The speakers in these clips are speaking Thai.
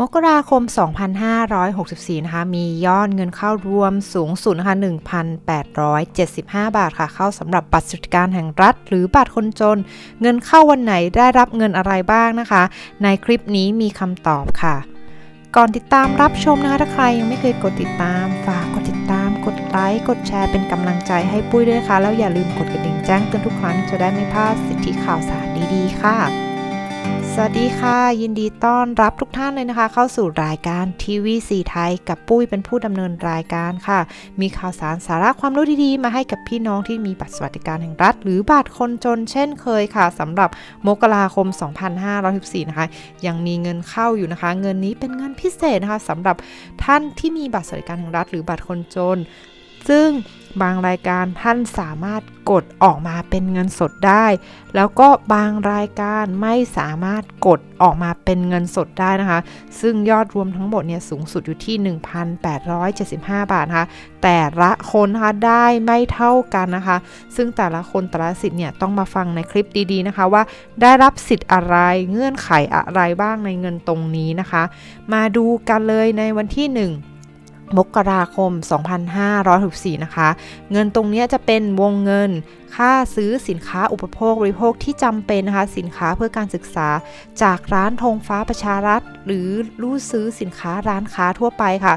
มกราคม 2564 นะคะ มียอดเงินเข้ารวมสูงสุดนะคะ1,875 บาทค่ะ เข้าสำหรับบัตรสวัสดิการแห่งรัฐ หรือบัตรคนจน เงินเข้าวันไหนได้รับเงินอะไรบ้างนะคะ ในคลิปนี้มีคำตอบค่ะ ก่อนติดตามรับชมนะคะ ถ้าใครยังไม่เคยกดติดตาม ฝากกดติดตาม กดไลค์ กดแชร์เป็นกำลังใจให้ปุ้ยด้วยนะคะแล้วอย่าลืมกดกระดิ่งแจ้งเตือนทุกครั้งจะได้ไม่พลาดสิทธิข่าวสารดีๆ ค่ะ สวัสดีค่ะ ยินดีต้อนรับทุกท่านเลยนะคะ เข้าสู่รายการทีวีสีไทย กับปุ้ยเป็นผู้ดำเนินรายการค่ะ มีข่าวสารสาระความรู้ดีๆ มาให้กับพี่น้องที่มีบัตรสวัสดิการแห่งรัฐ หรือบัตรคนจนเช่นเคยค่ะสำหรับมกราคม 2514นะคะยังมีเงินเข้าอยู่นะคะ เงินนี้เป็นเงินพิเศษนะคะสำหรับท่านที่มีบัตรสวัสดิการแห่งรัฐ หรือบัตรคนจน ซึ่งบางรายการท่านสามารถกดออกมาเป็นเงินสดได้ แล้วก็บางรายการไม่สามารถกดออกมาเป็นเงินสดได้นะคะ ซึ่งยอดรวมทั้งหมดเนี่ยสูงสุดอยู่ที่ 1,875 บาทนะคะ แต่ละคนนะคะได้ไม่เท่ากันนะคะ ซึ่งแต่ละคนแต่ละสิทธิ์เนี่ยต้องมาฟังในคลิปดีๆนะคะว่าได้รับสิทธิ์อะไรเงื่อนไขอะไรบ้างในเงินตรงนี้นะคะ มาดูกันเลยในวันที่ 1 มกราคม 2564 นะคะ เงินตรงนี้จะเป็นวงเงิน ค่าซื้อสินค้าอุปโภคบริโภคที่จำเป็นนะคะสินค้าเพื่อการศึกษา จากร้านธงฟ้าประชารัฐ หรือรูดซื้อสินค้าร้านค้าทั่วไปค่ะ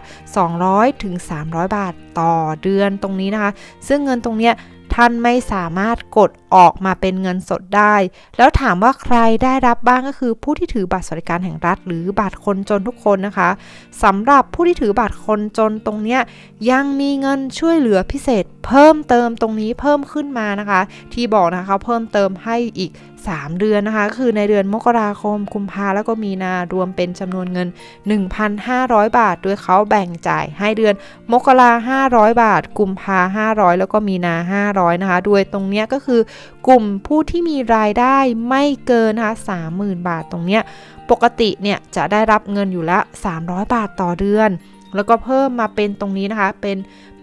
200ถึง300 บาทต่อเดือนตรงนี้นะคะ ซึ่งเงินตรงเนี้ยท่านไม่สามารถกดออกมาเป็นเงินสดได้ แล้วถามว่าใครได้รับบ้างก็คือ ผู้ที่ถือบัตรสวัสดิการแห่งรัฐ หรือบัตรคนจนทุกคนนะคะสำหรับผู้ที่ถือบัตรคนจนตรงเนี้ยยังมีเงินช่วยเหลือพิเศษ เพิ่มเติมตรงนี้เพิ่มขึ้นมานะคะที่บอกนะคะเขาเพิ่มเติมให้อีก 3 เดือนนะคะก็คือในเดือนมกราคมกุมภาแล้วก็มีนารวมเป็นจำนวนเงิน 1,500 บาท โดยเขาแบ่งจ่ายให้เดือนมกรา500 บาท กุมภา500 แล้วก็มีนา 500 นะคะ โดยตรงเนี้ยก็คือกลุ่มผู้ที่มีรายได้ไม่เกินนะคะ30,000 บาทตรงเนี้ยปกติเนี่ยจะได้รับเงินอยู่ละ 300 บาทต่อเดือน แล้วก็เพิ่มมาเป็นตรงนี้นะคะเป็น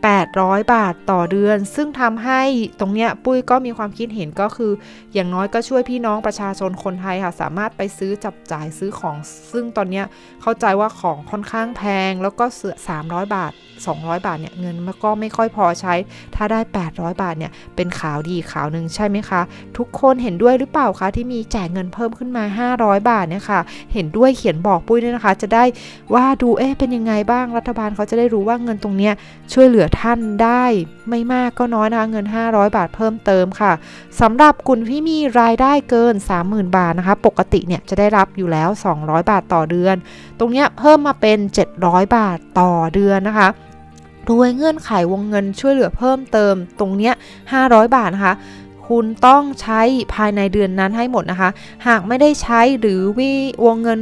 800 บาทต่อเดือน ซึ่งทำให้ตรงเนี้ยปุ้ยก็มีความคิดเห็นก็คือ อย่างน้อยก็ช่วยพี่น้องประชาชนคนไทยค่ะ สามารถไปซื้อจับจ่ายซื้อของ ซึ่งตอนเนี้ยเข้าใจว่าของค่อนข้างแพง แล้วก็เสือ300 บาท 200 บาทเนี่ยเงินมันก็ไม่ค่อยพอใช้ ถ้าได้ 800 บาทเนี่ยเป็นข่าวดีข่าวหนึ่งใช่ไหมคะ ทุกคนเห็นด้วยหรือเปล่าคะที่มีแจกเงินเพิ่มขึ้นมา 500 บาทเนี่ยค่ะเห็นด้วยเขียนบอกปุ้ยด้วยนะคะ จะได้ว่าดูเอ๊ะเป็นยังไงบ้างรัฐบาลเขาจะได้รู้ว่าเงินตรงเนี้ยช่วยเหลือท่านได้ไม่มากก็น้อยนะคะเงิน 500 บาทเพิ่มเติมค่ะสำหรับกลุ่มที่มีรายได้เกิน 30,000 บาทนะคะ ปกติเนี่ยจะได้รับอยู่แล้ว 200 บาทต่อเดือน ตรงเนี้ยเพิ่มมาเป็น 700 บาทต่อเดือนนะคะโดยเงื่อนไขวงเงินช่วยเหลือเพิ่มเติมตรงเนี้ย500 บาทนะคะคุณต้องใช้ภายในเดือนนั้นให้หมดนะคะ หากไม่ได้ใช้หรือวิวงเงิน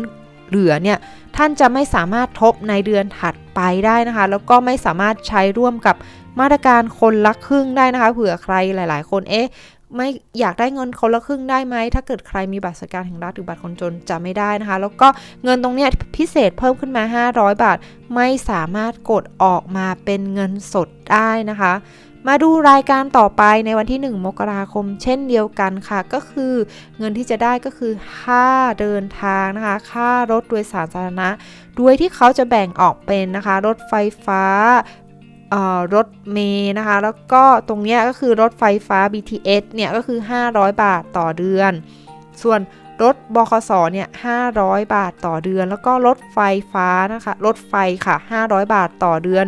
เหลือเนี่ยท่านจะไม่สามารถทบในเดือนถัดไปได้นะคะ แล้วก็ไม่สามารถใช้ร่วมกับมาตรการคนละครึ่งได้นะคะ เผื่อใครหลาย ๆ คนเอ๊ะไม่อยากได้เงินคนละครึ่งได้ไหม ถ้าเกิดใครมีบัตรสวัสดิการแห่งรัฐหรือบัตรคนจนจะไม่ได้นะคะ แล้วก็เงินตรงเนี้ยพิเศษเพิ่มขึ้นมา 500 บาท ไม่สามารถกดออกมาเป็นเงินสดได้นะคะ มาดูรายการต่อไปในวันที่ 1 มกราคม เช่นเดียวกันค่ะ ก็คือเงินที่จะได้ก็คือค่าเดินทางนะคะ ค่ารถโดยสารสาธารณะ โดยที่เขาจะแบ่งออกเป็นนะคะ รถไฟฟ้ารถเมย์นะคะ แล้วก็ตรงเนี้ยก็คือรถไฟฟ้า BTS เนี่ยก็คือ 500 บาทต่อเดือน ส่วน รถบคสเนี่ย500 บาทต่อเดือน แล้วก็รถไฟฟ้านะคะรถไฟค่ะ 500 บาทต่อเดือน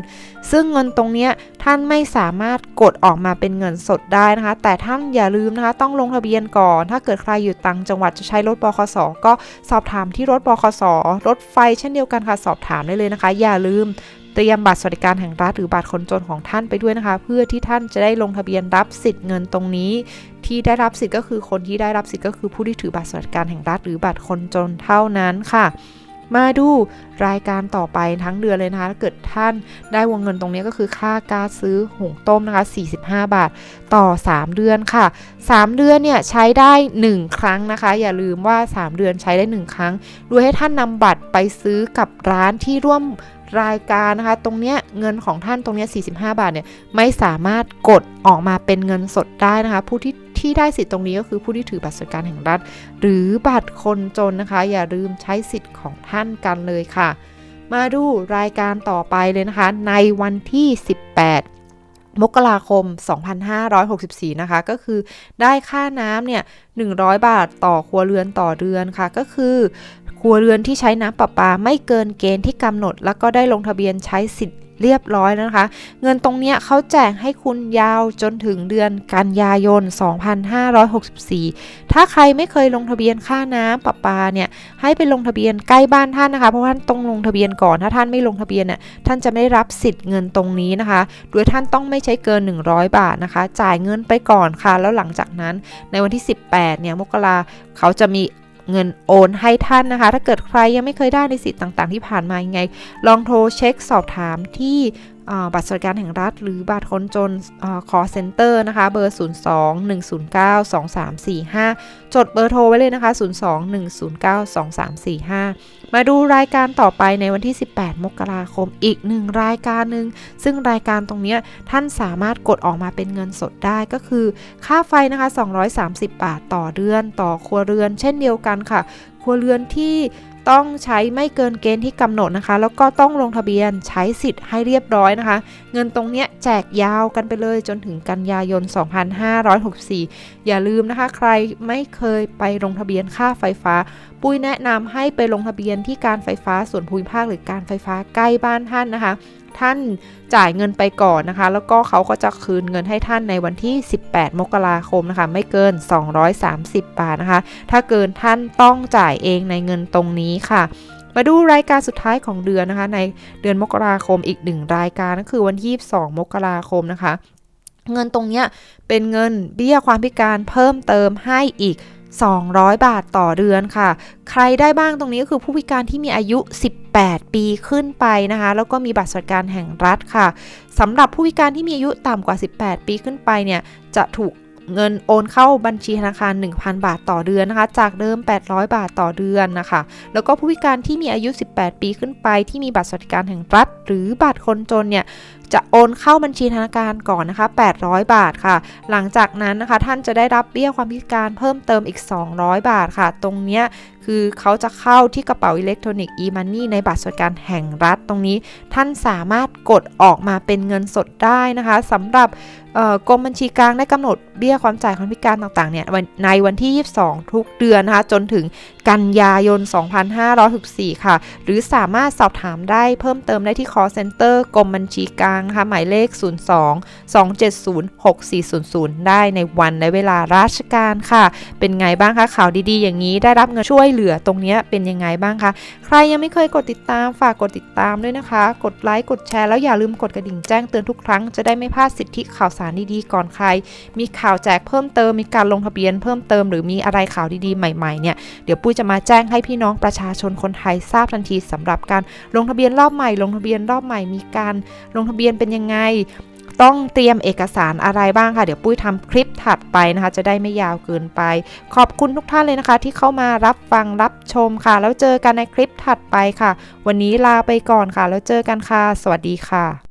ซึ่งเงินตรงเนี้ยท่านไม่สามารถกดออกมาเป็นเงินสดได้นะคะ แต่ท่านอย่าลืมนะคะต้องลงทะเบียนก่อน ถ้าเกิดใครอยู่ต่างจังหวัดจะใช้รถบคสก็สอบถามที่รถบคสรถไฟเช่นเดียวกันค่ะสอบถามได้เลยนะคะ อย่าลืม เตรียมบัตรสวัสดิการแห่งรัฐหรือบัตรคนจนของท่านไปด้วยนะคะ เพื่อที่ท่านจะได้ลงทะเบียนรับสิทธิ์เงินตรงนี้ ที่ได้รับสิทธิ์ก็คือคนที่ได้รับสิทธิ์ก็คือผู้ที่ถือบัตรสวัสดิการแห่งรัฐหรือบัตรคนจนเท่านั้นค่ะมาดูรายการต่อไปทั้งเดือนเลยนะคะถ้าเกิดท่านได้วงเงินตรงนี้ก็คือค่าการซื้อหุงต้มนะคะ 45 บาทต่อ 3 เดือนค่ะ 3 เดือนเนี่ยใช้ได้ 1 ครั้งนะคะ อย่าลืมว่า 3 เดือนใช้ได้ 1 ครั้ง โดยให้ท่านนำบัตรไปซื้อกับร้านที่ร่วม รายการนะคะ ตรงเนี้ยเงินของท่านตรงเนี้ย45 บาทเนี่ยไม่สามารถกดออกมาเป็นเงินสดได้นะคะ ผู้ที่ที่ได้สิทธิ์ตรงนี้ก็คือผู้ที่ถือบัตรสวัสดิการแห่งรัฐ หรือบัตรคนจนนะคะ อย่าลืมใช้สิทธิ์ของท่านกันเลยค่ะ มาดูรายการต่อไปเลยนะคะ ในวันที่ 18มกราคม 2564 นะคะ ก็คือได้ค่าน้ำเนี่ย 100 บาทต่อครัวเรือนต่อเดือนค่ะ ก็คือ ครัวเรือนที่ใช้น้ำประปาไม่เกินเกณฑ์ที่กำหนด แล้วก็ได้ลงทะเบียนใช้สิทธิ์เรียบร้อยแล้วนะคะ เงินตรงนี้เขาแจกให้คุณยาวจนถึงเดือนกันยายน 2564 ถ้าใครไม่เคยลงทะเบียนค่าน้ำประปาเนี่ย ให้ไปลงทะเบียนใกล้บ้านท่านนะคะ เพราะท่านต้องลงทะเบียนก่อน ถ้าท่านไม่ลงทะเบียนเนี่ยท่านจะไม่ได้รับสิทธิ์เงินตรงนี้นะคะ โดยท่านต้องไม่ใช้เกิน 100 บาทนะคะ จ่ายเงินไปก่อนค่ะ แล้วหลังจากนั้นในวันที่ 18 เนี่ย มกราเขาจะมี เงินโอนให้ท่านนะคะ ถ้าเกิดใครยังไม่เคยได้ในสิทธิ์ต่างๆ ที่ผ่านมายังไง ลองโทรเช็คสอบถามที่บัตรสวัสดิการแห่งรัฐ หรือบัตรคนจนคอเซ็นเตอร์นะคะ เบอร์ 02 109 2345 จดเบอร์โทรไว้เลยนะคะ 02 109 2345 มาดูรายการต่อไปในวันที่ 18 มกราคมอีกหนึ่งรายการหนึ่ง ซึ่งรายการตรงนี้ท่านสามารถกดออกมาเป็นเงินสดได้ก็คือ ค่าไฟนะคะ 230 บาทต่อเดือนต่อครัวเรือน เช่นเดียวกันค่ะ ครัวเรือนที่ ต้องใช้ไม่เกินเกณฑ์ที่กำหนดนะคะ แล้วก็ต้องลงทะเบียนใช้สิทธิ์ให้เรียบร้อยนะคะ เงินตรงเนี้ยแจกยาวกันไปเลยจนถึงกันยายน 2564 อย่าลืมนะคะ ใครไม่เคยไปลงทะเบียนค่าไฟฟ้า ปุ้ยแนะนำให้ไปลงทะเบียนที่การไฟฟ้าส่วนภูมิภาคหรือการไฟฟ้าใกล้บ้านท่านนะคะ ท่านจ่ายเงินไปก่อนนะคะ แล้วก็เขาก็จะคืนเงินให้ท่านในวันที่ 18 มกราคมนะคะ ไม่เกิน 230 บาทนะคะ ถ้าเกินท่านต้องจ่ายเองในเงินตรงนี้ค่ะมาดูรายการสุดท้ายของเดือนนะคะ ในเดือนมกราคมอีกหนึ่งรายการก็คือวันที่22มกราคมนะคะ เงินตรงเนี้ยเป็นเงินเบี้ยความพิการเพิ่มเติมให้อีก 200 บาทต่อเดือนค่ะ ใครได้บ้างตรงนี้ก็คือผู้พิการที่มีอายุ 18 ปีขึ้นไปนะคะ แล้วก็มีบัตรสวัสดิการแห่งรัฐค่ะสำหรับผู้พิการที่มีอายุต่ำกว่า 18 ปีขึ้นไปเนี่ย จะถูกเงินโอนเข้าบัญชีธนาคาร 1,000 บาทต่อเดือนนะคะ จากเดิม 800 บาทต่อเดือนนะคะ แล้วก็ผู้พิการที่มีอายุ 18 ปีขึ้นไป ที่มีบัตรสวัสดิการแห่งรัฐ หรือบัตรคนจนเนี่ย จะโอนเข้าบัญชีธนาคารก่อนนะคะ 800 บาทค่ะ หลังจากนั้นนะคะท่านจะได้รับเบี้ยความพิการเพิ่มเติมอีก 200 บาทค่ะ ตรงเนี้ยคือเขาจะเข้าที่กระเป๋าอิเล็กทรอนิกส์ e-money ในบัตรสวัสดิการแห่งรัฐตรงนี้ ท่านสามารถกดออกมาเป็นเงินสดได้นะคะสำหรับกรมบัญชีกลางได้กำหนดเบี้ยความจ่ายคนพิการต่างๆเนี่ยในวันที่ 22 ทุกเดือนนะคะจนถึงกันยายน 2564 ค่ะ หรือสามารถสอบถามได้เพิ่มเติมได้ที่ call center กรมบัญชีกลางนะคะหมายเลข 02 270 6400 ได้ในวันและเวลาราชการค่ะ เป็นไงบ้างคะข่าวดีๆ อย่างนี้ได้รับเงินช่วยเหลือตรงนี้เป็นยังไงบ้างคะใครยังไม่เคยกดติดตามฝากกดติดตามด้วยนะคะ กดไลค์กดแชร์แล้วอย่าลืมกดกระดิ่งแจ้งเตือนทุกครั้งจะได้ไม่พลาดสิทธิข่าวสารดีๆก่อนใคร มีข่าวแจกเพิ่มเติมมีการลงทะเบียนเพิ่มเติมหรือมีอะไรข่าวดีๆใหม่ๆเนี่ยเดี๋ยวปุ้ยจะมาแจ้งให้พี่น้องประชาชนคนไทยทราบทันทีสำหรับการลงทะเบียนรอบใหม่ ลงทะเบียนรอบใหม่มีการลงทะเบียนเป็นยังไง ต้องเตรียมเอกสารอะไรบ้างค่ะ เดี๋ยวปุ้ยทำคลิปถัดไปนะคะ จะได้ไม่ยาวเกินไป ขอบคุณทุกท่านเลยนะคะ ที่เข้ามารับฟังรับชมค่ะ แล้วเจอกันในคลิปถัดไปค่ะ วันนี้ลาไปก่อนค่ะ แล้วเจอกันค่ะ สวัสดีค่ะ